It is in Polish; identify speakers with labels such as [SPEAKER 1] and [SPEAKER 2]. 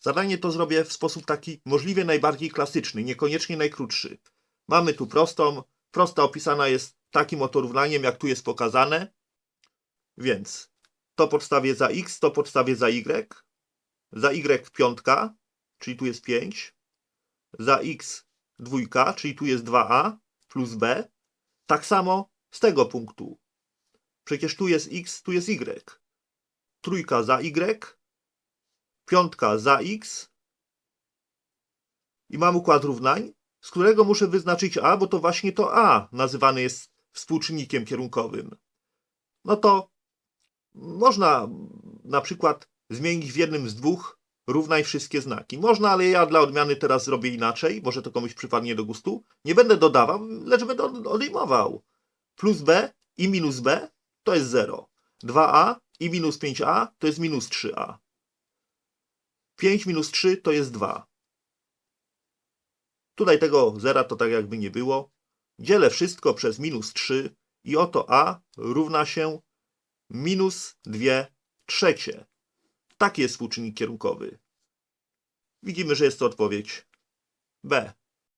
[SPEAKER 1] Zadanie to zrobię w sposób taki możliwie najbardziej klasyczny, niekoniecznie najkrótszy. Mamy tu prostą. Prosta opisana jest takim oto równaniem, jak tu jest pokazane. Więc to podstawię za x, to podstawię za y. Za y piątka, czyli tu jest 5. Za x dwójka, czyli tu jest 2a plus b. Tak samo z tego punktu. Przecież tu jest x, tu jest y. Trójka za y, piątka za x i mam układ równań, z którego muszę wyznaczyć a, bo to właśnie to a nazywane jest współczynnikiem kierunkowym. No to można na przykład zmienić w jednym z dwóch równań wszystkie znaki. Można, ale ja dla odmiany teraz zrobię inaczej, może to komuś przypadnie do gustu. Nie będę dodawał, lecz będę od- odejmował. Plus b i minus b to jest 0. 2a i minus 5a to jest minus 3a. 5 minus 3 to jest 2. Tutaj tego zera to tak jakby nie było. Dzielę wszystko przez minus 3 i oto a równa się minus 2 trzecie. Taki jest współczynnik kierunkowy. Widzimy, że jest to odpowiedź B.